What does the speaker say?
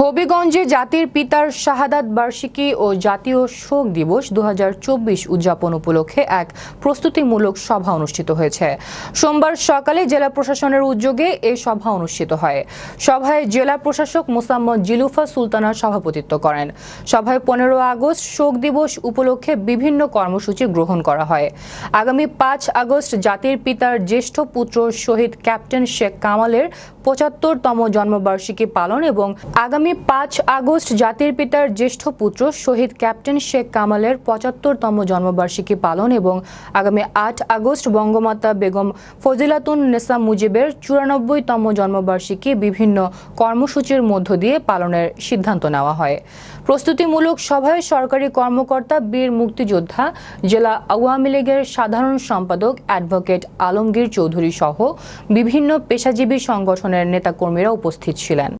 হবিগঞ্জে জাতির পিতার শাহাদাত বার্ষিকী ও জাতীয় শোক দিবস দুহাজার চব্বিশ উদযাপন উপলক্ষে এক প্রস্তুতিমূলক সভা অনুষ্ঠিত হয়েছে। সোমবার সকালে জেলা প্রশাসনের উদ্যোগে এ সভা অনুষ্ঠিত হয়। সভায় জেলা প্রশাসক মোসাম্মদ জিলুফা সুলতানা সভাপতিত্ব করেন। সভায় পনেরো আগস্ট শোক দিবস উপলক্ষে বিভিন্ন কর্মসূচি গ্রহণ করা হয়। আগামী পাঁচ আগস্ট জাতির পিতার জ্যেষ্ঠ পুত্র শহীদ ক্যাপ্টেন শেখ কামালের পঁচাত্তরতম জন্মবার্ষিকী পালন এবং আগামী পাঁচ আগস্ট জাতির পিতার জ্যেষ্ঠ পুত্র শহীদ ক্যাপ্টেন শেখ কামালের পঁচাত্তরতম জন্মবার্ষিকী পালন এবং আগামী আট আগস্ট বঙ্গমাতা বেগম ফজিলাতুন নেসা মুজিবের চুরানব্বইতম জন্মবার্ষিকী বিভিন্ন কর্মসূচির মধ্য দিয়ে পালনের সিদ্ধান্ত নেওয়া হয়। প্রস্তুতিমূলক সভায় সরকারি কর্মকর্তা, বীর মুক্তিযোদ্ধা, জেলা আওয়ামী লীগের সাধারণ সম্পাদক, অ্যাডভোকেট আলমগীর চৌধুরী সহ বিভিন্ন পেশাজীবী সংগঠনের নেতাকর্মীরা উপস্থিত ছিলেন।